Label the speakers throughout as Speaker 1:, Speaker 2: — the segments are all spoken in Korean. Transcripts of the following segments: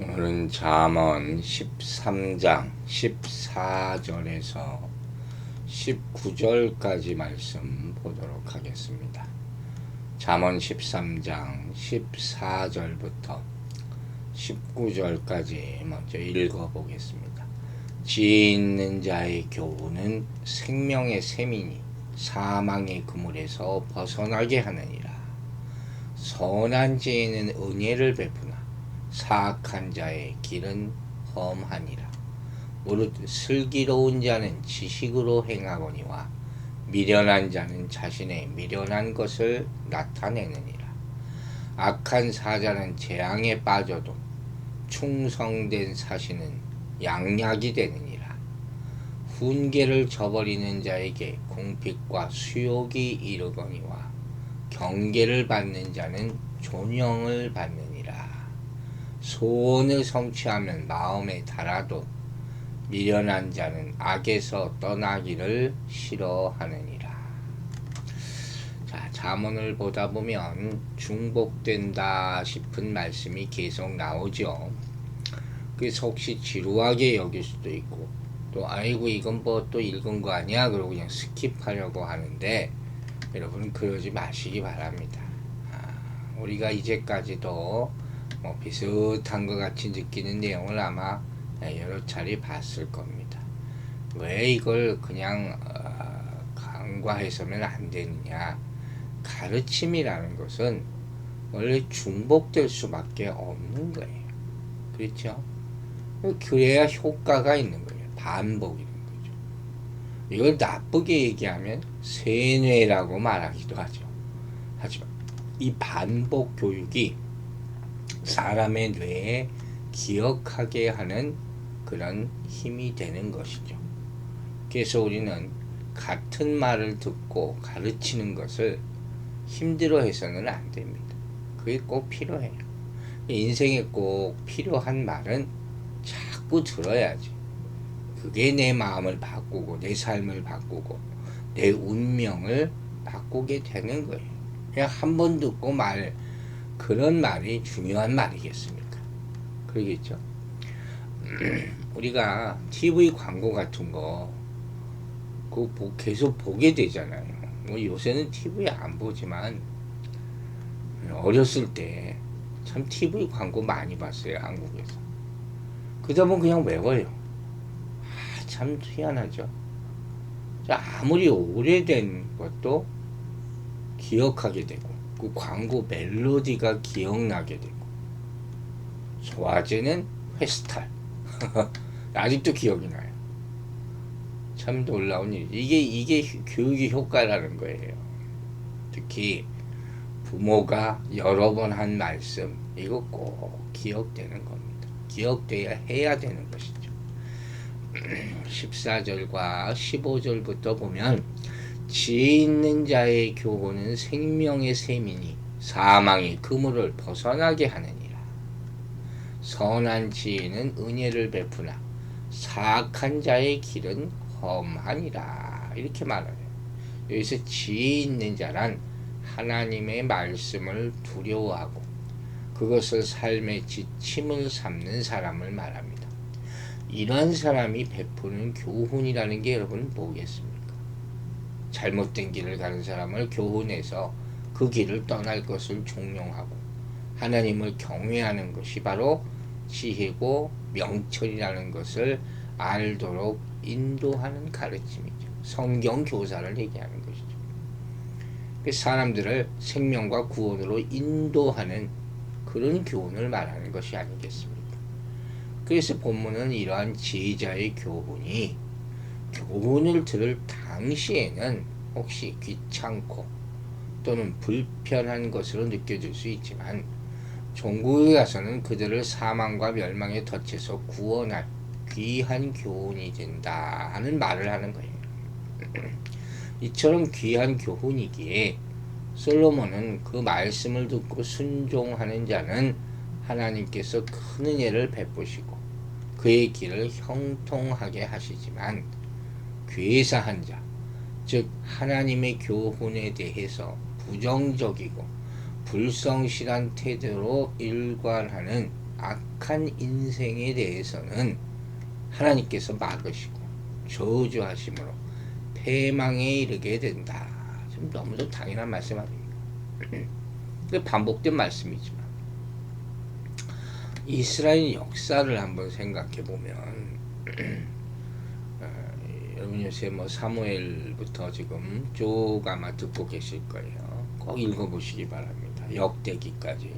Speaker 1: 오늘은 잠언 13장 14절에서 19절까지 말씀 보도록 하겠습니다. 잠언 13장 14절부터 19절까지 먼저 읽어 보겠습니다. 지혜 있는 자의 교훈은 생명의 셈이니 사망의 그물에서 벗어나게 하느니라. 선한 지혜는 은혜를 베푸나 사악한 자의 길은 험하니라. 무릇 슬기로운 자는 지식으로 행하거니와 미련한 자는 자신의 미련한 것을 나타내느니라. 악한 사자는 재앙에 빠져도 충성된 사신은 양약이 되느니라. 훈계를 저버리는 자에게 공핍과 수욕이 이르거니와 경계를 받는 자는 존영을 받느니라. 소원을 성취하면 마음에 달아도 미련한 자는 악에서 떠나기를 싫어하느니라. 자, 자문을 보다 보면 중복된다 싶은 말씀이 계속 나오죠. 그래서 혹시 지루하게 여길 수도 있고 또 아이고 이건 뭐 또 읽은 거 아니야 그러고 그냥 스킵하려고 하는데 여러분 그러지 마시기 바랍니다. 아, 우리가 이제까지도 뭐 비슷한 것 같이 느끼는 내용을 아마 여러 차례 봤을 겁니다. 왜 이걸 그냥 어, 간과해서는 안 되느냐? 가르침이라는 것은 원래 중복될 수밖에 없는 거예요. 그렇죠? 그래야 효과가 있는 거예요. 반복이는 거죠. 이걸 나쁘게 얘기하면 세뇌라고 말하기도 하죠. 하지만 이 반복 교육이 사람의 뇌에 기억하게 하는 그런 힘이 되는 것이죠. 그래서 우리는 같은 말을 듣고 가르치는 것을 힘들어 해서는 안 됩니다. 그게 꼭 필요해요. 인생에 꼭 필요한 말은 자꾸 들어야지. 그게 내 마음을 바꾸고, 내 삶을 바꾸고, 내 운명을 바꾸게 되는 거예요. 그냥 한 번 듣고 말, 그런 말이 중요한 말이겠습니까? 그러겠죠? 우리가 TV 광고 같은 거, 그 계속 보게 되잖아요. 뭐 요새는 TV 안 보지만, 어렸을 때 참 TV 광고 많이 봤어요, 한국에서. 그러다 보면 그냥 외워요. 아, 참 희한하죠. 아무리 오래된 것도 기억하게 되고, 그 광고 멜로디가 기억나게 되고, 소화제는 회스탈. 아직도 기억이 나요. 참 놀라운 일. 이게, 이게 교육의 효과라는 거예요. 특히, 부모가 여러 번 한 말씀, 이거 꼭 기억되는 겁니다. 기억돼야 해야 되는 것이죠. 14절과 15절부터 보면, 지혜 있는 자의 교훈은 생명의 셈이니 사망의 그물을 벗어나게 하느니라. 선한 지혜는 은혜를 베푸나 사악한 자의 길은 험하니라. 이렇게 말하요 여기서 지혜 있는 자란 하나님의 말씀을 두려워하고 그것을 삶의 지침을 삼는 사람을 말합니다. 이런 사람이 베푸는 교훈이라는 게 여러분 뭐겠습니까? 잘못된 길을 가는 사람을 교훈해서 그 길을 떠날 것을 종용하고 하나님을 경외하는 것이 바로 지혜고 명철이라는 것을 알도록 인도하는 가르침이죠. 성경 교사를 얘기하는 것이죠. 그 사람들을 생명과 구원으로 인도하는 그런 교훈을 말하는 것이 아니겠습니까? 그래서 본문은 이러한 지혜자의 교훈이 교훈을 들을 당시에는 혹시 귀찮고 또는 불편한 것으로 느껴질 수 있지만 종국에 가서는 그들을 사망과 멸망의 덫에서 구원할 귀한 교훈이 된다 하는 말을 하는 거예요. 이처럼 귀한 교훈이기에 솔로몬은 그 말씀을 듣고 순종하는 자는 하나님께서 큰 은혜를 베푸시고 그의 길을 형통하게 하시지만 괴사한 자, 즉 하나님의 교훈에 대해서 부정적이고 불성실한 태도로 일관하는 악한 인생에 대해서는 하나님께서 막으시고 저주하심으로 패망에 이르게 된다. 좀 너무도 당연한 말씀 아닙니까? 그 반복된 말씀이지만 이스라엘 역사를 한번 생각해 보면 어, 여러분 요새 뭐 사무엘부터 지금 쭉 아마 듣고 계실 거예요. 꼭 읽어보시기 바랍니다. 역대기까지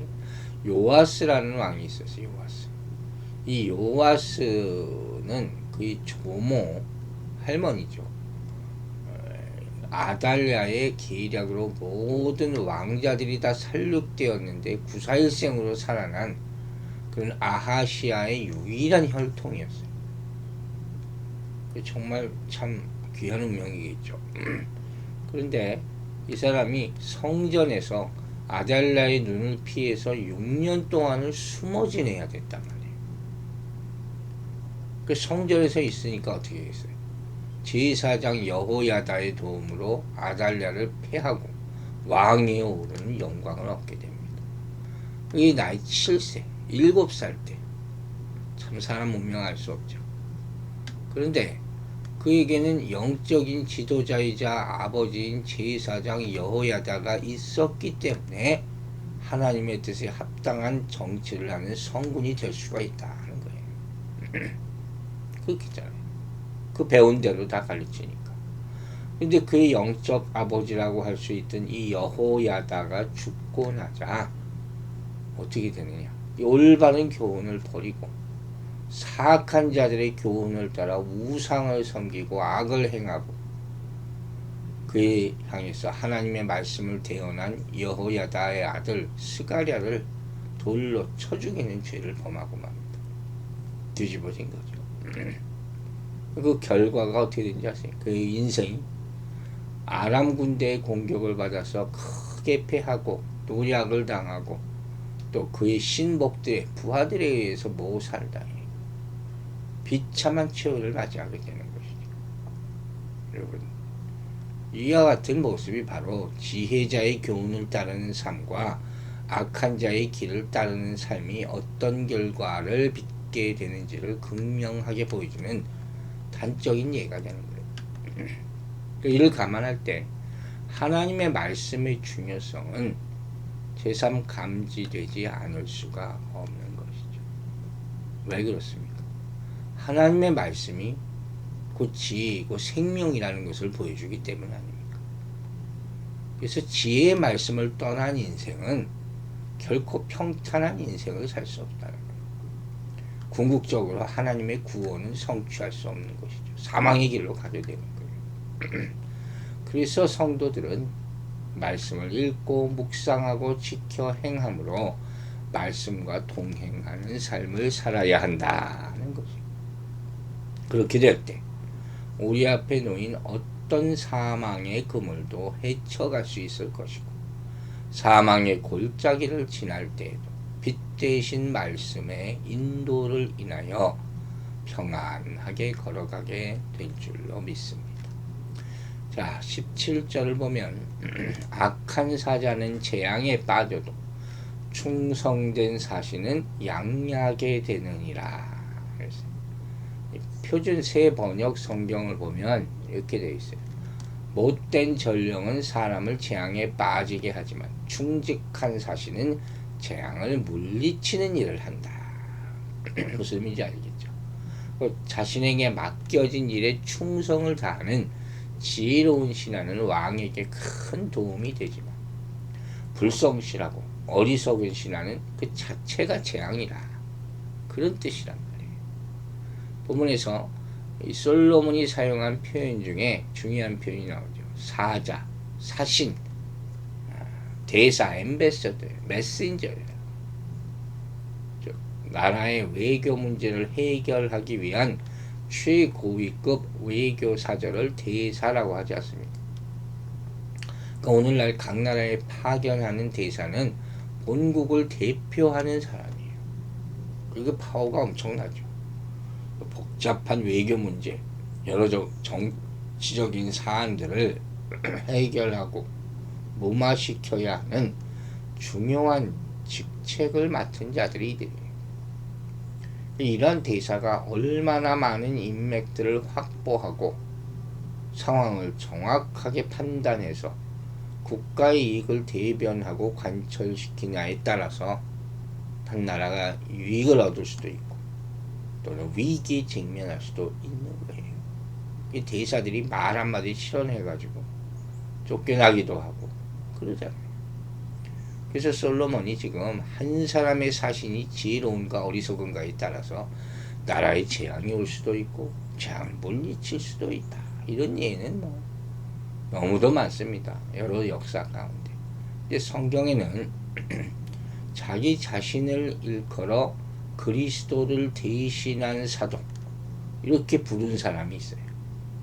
Speaker 1: 요아스라는 왕이 있었어요. 요아스. 이 요아스는 그의 조모 할머니죠. 어, 아달랴의 계략으로 모든 왕자들이 다 살육되었는데 구사일생으로 살아난 그런 아하시아의 유일한 혈통이었어요. 그 정말 참 귀한 운명이겠죠. 그런데 이 사람이 성전에서 아달라의 눈을 피해서 6년 동안을 숨어 지내야 됐단 말이에요. 그 성전에서 있으니까 어떻게 되겠어요? 제사장 여호야다의 도움으로 아달랴를 패하고 왕위에 오르는 영광을 얻게 됩니다. 이 나이 7세, 7살 때. 참 사람 운명 알수 없죠. 그런데 그에게는 영적인 지도자이자 아버지인 제사장 여호야다가 있었기 때문에 하나님의 뜻에 합당한 정치를 하는 성군이 될 수가 있다는 거예요. 그렇겠잖아요. 그 배운 대로 다 가르치니까. 근데 그의 영적 아버지라고 할 수 있던 이 여호야다가 죽고 나자 어떻게 되느냐? 이 올바른 교훈을 버리고 사악한 자들의 교훈을 따라 우상을 섬기고 악을 행하고 그에 향해서 하나님의 말씀을 대언한 여호야다의 아들 스가랴를 돌로 쳐 죽이는 죄를 범하고 맙니다. 뒤집어진 거죠. 그 결과가 어떻게 된지 아세요? 그 인생이 아람 군대의 공격을 받아서 크게 패하고 노략을 당하고 또 그의 신복들의 부하들에 의해서 모살당해 비참한 최후를 맞이하게 되는 것이죠. 여러분, 이와 같은 모습이 바로 지혜자의 교훈을 따르는 삶과 악한 자의 길을 따르는 삶이 어떤 결과를 빚게 되는지를 극명하게 보여주는 단적인 예가 되는 거예요. 이를 감안할 때 하나님의 말씀의 중요성은 제3 감지되지 않을 수가 없는 것이죠. 왜 그렇습니까? 하나님의 말씀이 곧 지혜이고 생명이라는 것을 보여주기 때문 아닙니까? 그래서 지혜의 말씀을 떠난 인생은 결코 평탄한 인생을 살 수 없다는 거예요. 궁극적으로 하나님의 구원은 성취할 수 없는 것이죠. 사망의 길로 가게 되는 거예요. 그래서 성도들은 말씀을 읽고 묵상하고 지켜 행함으로 말씀과 동행하는 삶을 살아야 한다는 거죠. 그렇게 될때 우리 앞에 놓인 어떤 사망의 그물도 헤쳐갈 수 있을 것이고 사망의 골짜기를 지날 때에도 빛 대신 말씀의 인도를 인하여 평안하게 걸어가게 될 줄로 믿습니다. 자, 17절을 보면 악한 사자는 재앙에 빠져도 충성된 사신은 양약에 되느니라. 표준 새 번역 성경을 보면 이렇게 되어 있어요. 못된 전령은 사람을 재앙에 빠지게 하지만 충직한 사신은 재앙을 물리치는 일을 한다. 무슨 의미인지 알겠죠? 그 자신에게 맡겨진 일에 충성을 다하는 지혜로운 신하는 왕에게 큰 도움이 되지만 불성실하고 어리석은 신하는 그 자체가 재앙이라 그런 말이에요. 본문에서 이 솔로몬이 사용한 표현 중에 중요한 표현이 나오죠. 사자, 사신, 아, 대사, 엠베서더, 메신저예요. 나라의 외교 문제를 해결하기 위한 최고위급 외교 사절을 대사라고 하지 않습니까? 그러니까 오늘날 각 나라에 파견하는 대사는 본국을 대표하는 사람이에요. 그리고 파워가 엄청나죠. 복잡한 외교 문제, 여러 정치적인 사안들을 해결하고 무마시켜야 하는 중요한 직책을 맡은 자들이 이들이에요. 이런 대사가 얼마나 많은 인맥들을 확보하고 상황을 정확하게 판단해서 국가의 이익을 대변하고 관철시키냐에 따라서 한 나라가 유익을 얻을 수도 있고 또는 위기에 직면할 수도 있는 거예요. 이 대사들이 말 한마디 실현해가지고 쫓겨나기도 하고 그러잖아요. 그래서 솔로몬이 지금 한 사람의 사신이 지혜로운가 어리석은가에 따라서 나라에 재앙이 올 수도 있고 재앙을 물리칠 수도 있다. 이런 예는 뭐 너무도 많습니다. 여러 역사 가운데. 이제 성경에는 자기 자신을 일컬어 그리스도를 대신한 사도 이렇게 부른 사람이 있어요.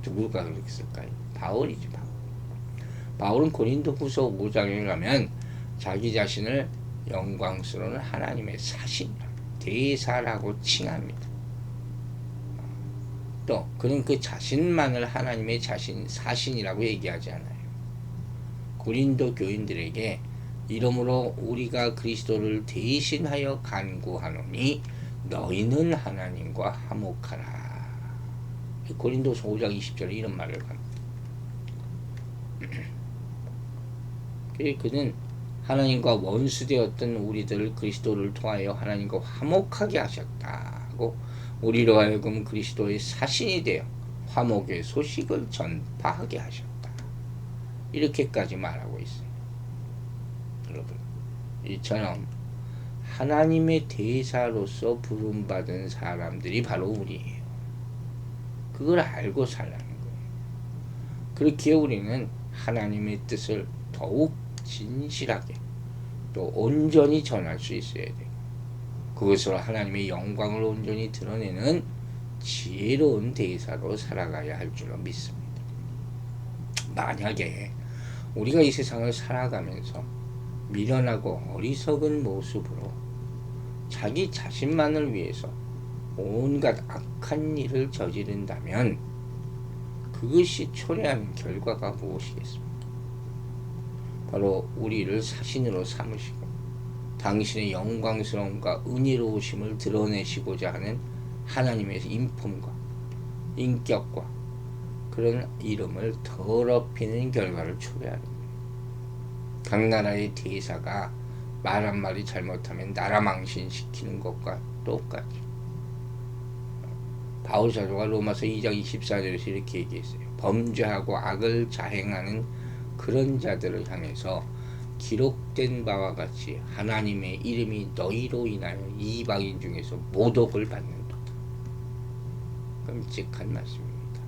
Speaker 1: 누구가 그렇게 쓸까요? 바울이지 바울. 바울은 고린도후서 5장에 가면 자기 자신을 영광스러운 하나님의 사신이라 대사라고 칭합니다. 또 그는 그 자신만을 하나님의 자신 사신이라고 얘기하지 않아요. 고린도 교인들에게 이러므로 우리가 그리스도를 대신하여 간구하노니 너희는 하나님과 화목하라. 고린도서 5장 20절에 이런 말을 합니다. 그는 하나님과 원수되었던 우리들을 그리스도를 통하여 하나님과 화목하게 하셨다고 우리로 하여금 그리스도의 사신이 되어 화목의 소식을 전파하게 하셨다. 이렇게까지 말하고 있어요. 여러분, 이처럼 하나님의 대사로서 부름받은 사람들이 바로 우리예요. 그걸 알고 살라는 거예요. 그렇기에 우리는 하나님의 뜻을 더욱 진실하게 또 온전히 전할 수 있어야 돼요. 그것으로 하나님의 영광을 온전히 드러내는 지혜로운 대사로 살아가야 할 줄로 믿습니다. 만약에 우리가 이 세상을 살아가면서 미련하고 어리석은 모습으로 자기 자신만을 위해서 온갖 악한 일을 저지른다면 그것이 초래하는 결과가 무엇이겠습니까? 바로 우리를 사신으로 삼으시고 당신의 영광스러움과 은혜로우심을 드러내시고자 하는 하나님의 인품과 인격과 그런 이름을 더럽히는 결과를 초래하는. 각 나라의 대사가 말 한마디 잘못하면 나라 망신시키는 것과 똑같죠. 바울 사도가 로마서 2장 24절에서 이렇게 얘기했어요. 범죄하고 악을 자행하는 그런 자들을 향해서 기록된 바와 같이 하나님의 이름이 너희로 인하여 이방인 중에서 모독을 받는다. 끔찍한 말씀입니다.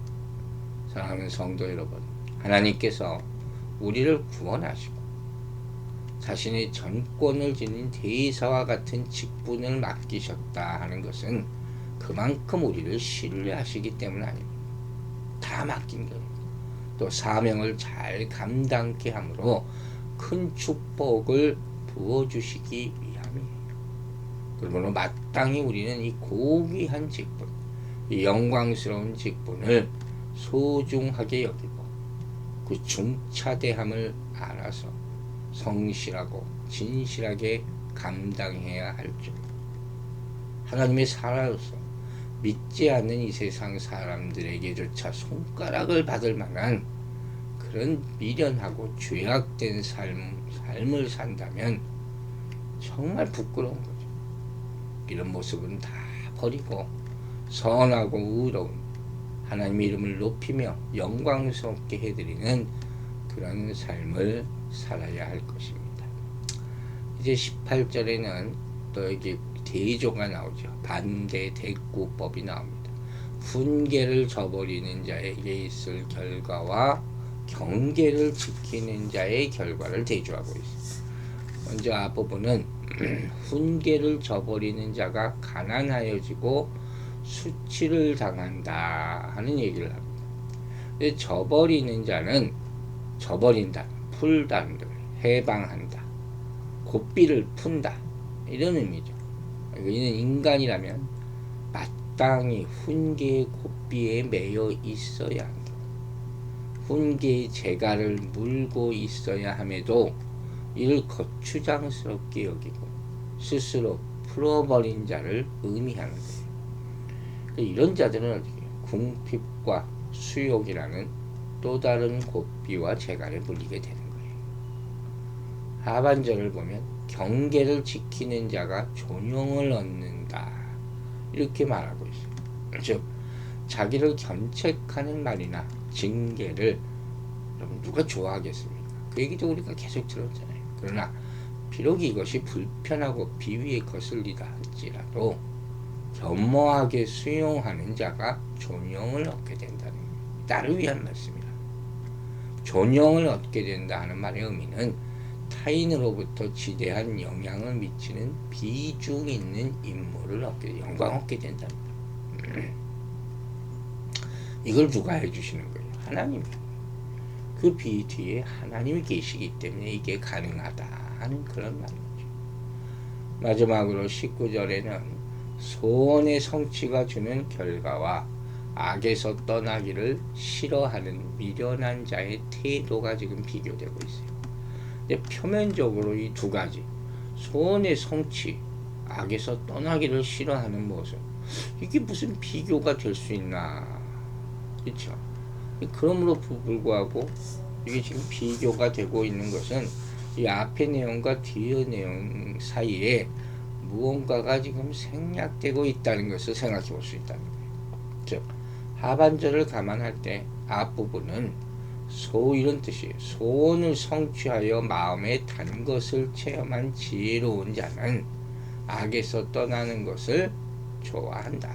Speaker 1: 사랑하는 성도 여러분, 하나님께서 우리를 구원하시고 자신의 전권을 지닌 대사와 같은 직분을 맡기셨다 하는 것은 그만큼 우리를 신뢰하시기 때문 아닙니다. 다 맡긴 겁니다. 또 사명을 잘 감당케 함으로 큰 축복을 부어주시기 위함이에요. 그러므로 마땅히 우리는 이 고귀한 직분, 이 영광스러운 직분을 소중하게 여기고 그 중차대함을 알아서 성실하고 진실하게 감당해야 할 줄. 하나님의 사라로서 믿지 않는 이 세상 사람들에게조차 손가락을 받을 만한 그런 미련하고 죄악된 삶, 삶을 산다면 정말 부끄러운 거죠. 이런 모습은 다 버리고 선하고 의로운 하나님 이름을 높이며 영광스럽게 해드리는 그런 삶을 살아야 할 것입니다. 이제 18절에는 또 여기 대조가 나오죠. 반대 대꾸법이 나옵니다. 훈계를 저버리는 자에게 있을 결과와 경계를 지키는 자의 결과를 대조하고 있습니다. 먼저 앞부분은 훈계를 저버리는 자가 가난하여지고 수치를 당한다 하는 얘기를 합니다. 저버리는 자는 저버린다, 풀다, 해방한다, 고삐를 푼다 이런 의미죠. 이는 인간이라면 마땅히 훈계의 고삐에 매여 있어야 한다. 훈계의 재갈을 물고 있어야 함에도 이를 거추장스럽게 여기고 스스로 풀어버린 자를 의미하는 거예요. 이런 자들은? 궁핍과 수욕이라는 또 다른 고비와 재갈에 물리게 되는. 하반절을 보면 경계를 지키는 자가 존용을 얻는다. 이렇게 말하고 있어요. 즉 자기를 견책하는 말이나 징계를 여러분 누가 좋아하겠습니까? 그 얘기도 우리가 계속 들었잖아요. 그러나 비록 이것이 불편하고 비위에 거슬리다 할지라도 겸허하게 수용하는 자가 존영을 얻게 된다는. 나를 위한 말씀이라. 존영을 얻게 된다 하는 말의 의미는 타인으로부터 지대한 영향을 미치는 비중 있는 인물을 얻게 영광 얻게 된답니다. 이걸 누가 해주시는 거예요? 하나님이. 그비 뒤에 하나님이 계시기 때문에 이게 가능하다 하는 그런 말이죠. 마지막으로 19절에는 소원의 성취가 주는 결과와 악에서 떠나기를 싫어하는 미련한 자의 태도가 지금 비교되고 있어요. 근데 표면적으로 이 두 가지 소원의 성취, 악에서 떠나기를 싫어하는 모습 이게 무슨 비교가 될 수 있나 그렇죠? 그러므로 불구하고 이게 지금 비교가 되고 있는 것은 이 앞의 내용과 뒤의 내용 사이에 무언가가 지금 생략되고 있다는 것을 생각해 볼 수 있다는 거예요. 즉 하반절을 감안할 때 앞부분은 소 이런 뜻이에요. 소원을 성취하여 마음에 단 것을 체험한 지혜로운 자는 악에서 떠나는 것을 좋아한다.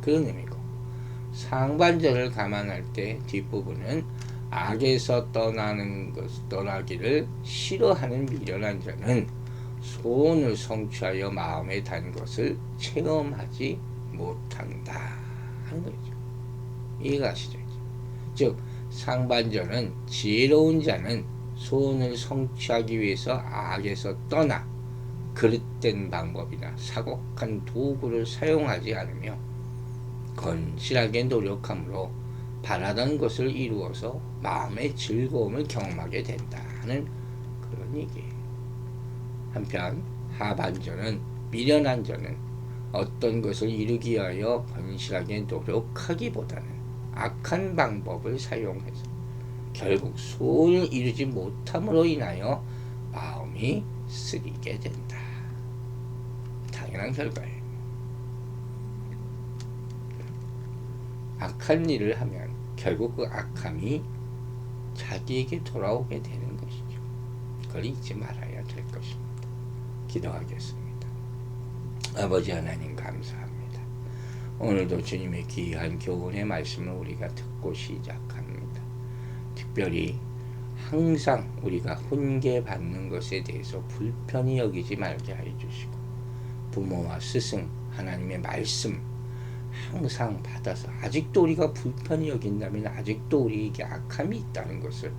Speaker 1: 그런 의미고 상반절을 감안할 때 뒷부분은 악에서 떠나는 것 떠나기를 싫어하는 미련한 자는 소원을 성취하여 마음에 단 것을 체험하지 못한다 하는 거죠. 이해가시죠? 즉 상반절은 지혜로운 자는 소원을 성취하기 위해서 악에서 떠나 그릇된 방법이나 사곡한 도구를 사용하지 않으며 건실하게 노력함으로 바라던 것을 이루어서 마음의 즐거움을 경험하게 된다는 그런 얘기예요. 한편 하반절은 미련한 자는 어떤 것을 이루기 위하여 건실하게 노력하기보다는 악한 방법을 사용해서 결국 소원을 이루지 못함으로 인하여 마음이 쓰리게 된다. 당연한 결과예요. 악한 일을 하면 결국 그 악함이 자기에게 돌아오게 되는 것이죠. 그걸 잊지 말아야 될 것입니다. 기도하겠습니다. 아버지 하나님 감사합니다. 오늘도 주님의 귀한 교훈의 말씀을 우리가 듣고 시작합니다. 특별히 항상 우리가 훈계 받는 것에 대해서 불편히 여기지 말게 해 주시고 부모와 스승 하나님의 말씀 항상 받아서 아직도 우리가 불편히 여긴다면 아직도 우리에게 악함이 있다는 것을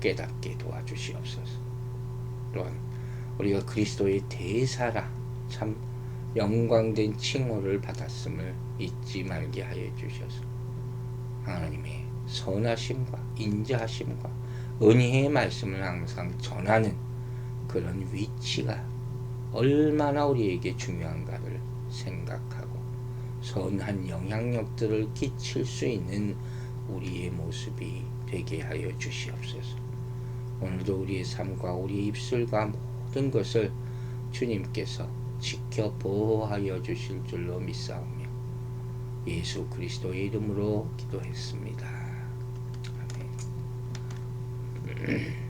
Speaker 1: 깨닫게 도와주시옵소서. 또한 우리가 그리스도의 대사라 참 영광된 칭호를 받았음을 잊지 말게 하여 주셔서 하나님의 선하심과 인자하심과 은혜의 말씀을 항상 전하는 그런 위치가 얼마나 우리에게 중요한가를 생각하고 선한 영향력들을 끼칠 수 있는 우리의 모습이 되게 하여 주시옵소서. 오늘도 우리의 삶과 우리의 입술과 모든 것을 주님께서 지켜 보호하여 주실 줄로 믿사오며 예수 그리스도의 이름으로 기도했습니다. 아멘.